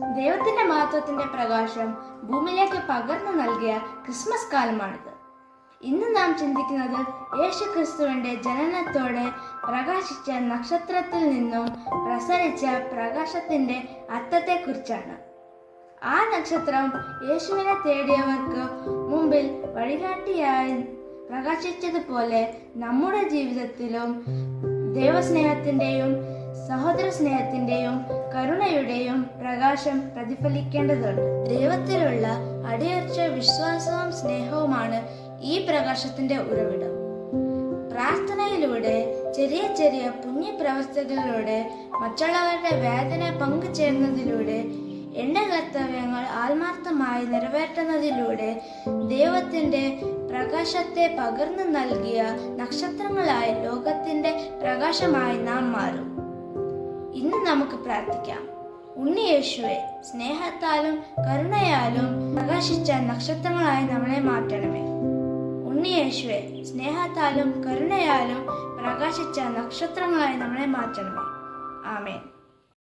ദൈവത്തിന്റെ മഹത്വത്തിന്റെ പ്രകാശം ഭൂമിയിലേക്ക് പകർന്നു നൽകിയ ക്രിസ്മസ് കാലമാണിത്. ഇന്ന് നാം ചിന്തിക്കുന്നത് യേശു ക്രിസ്തുവിന്റെ ജനനത്തോടെ പ്രകാശിച്ച നക്ഷത്രത്തിൽ നിന്നും പ്രസരിച്ച പ്രകാശത്തിന്റെ അർത്ഥത്തെക്കുറിച്ചാണ് ആ നക്ഷത്രം യേശുവിനെ തേടിയവർക്ക് മുമ്പിൽ വഴികാട്ടിയായി പ്രകാശിച്ചതുപോലെ നമ്മുടെ ജീവിതത്തിലും ദൈവസ്നേഹത്തിന്റെയും സഹോദര സ്നേഹത്തിന്റെയും കരുണയുടെയും പ്രകാശം പ്രതിഫലിക്കേണ്ടതുണ്ട്. ദൈവത്തിലുള്ള അടിയർച്ച വിശ്വാസവും സ്നേഹവുമാണ് ഈ പ്രകാശത്തിന്റെ ഉറവിടം. പ്രാർത്ഥനയിലൂടെ ചെറിയ ചെറിയ പുണ്യപ്രവർത്തികളിലൂടെ മറ്റുള്ളവരുടെ വേദന പങ്കുചേരുന്നതിലൂടെ എന്റെ കർത്തവ്യങ്ങൾ ആത്മാർത്ഥമായി നിറവേറ്റുന്നതിലൂടെ ദൈവത്തിന്റെ പ്രകാശത്തെ പകർന്നു നൽകിയ നക്ഷത്രങ്ങളായി ലോകത്തിന്റെ പ്രകാശമായി നാം മാറും. നമുക്ക് പ്രാർത്ഥിക്കാം. ഉണ്ണി യേശുവെ സ്നേഹത്താലും കരുണയാലും പ്രകാശിച്ച നക്ഷത്രങ്ങളായി നമ്മളെ മാറ്റണമേ. ഉണ്ണി യേശുവെ സ്നേഹത്താലും കരുണയാലും പ്രകാശിച്ച നക്ഷത്രങ്ങളായി നമ്മളെ മാറ്റണമേ. ആമേൻ.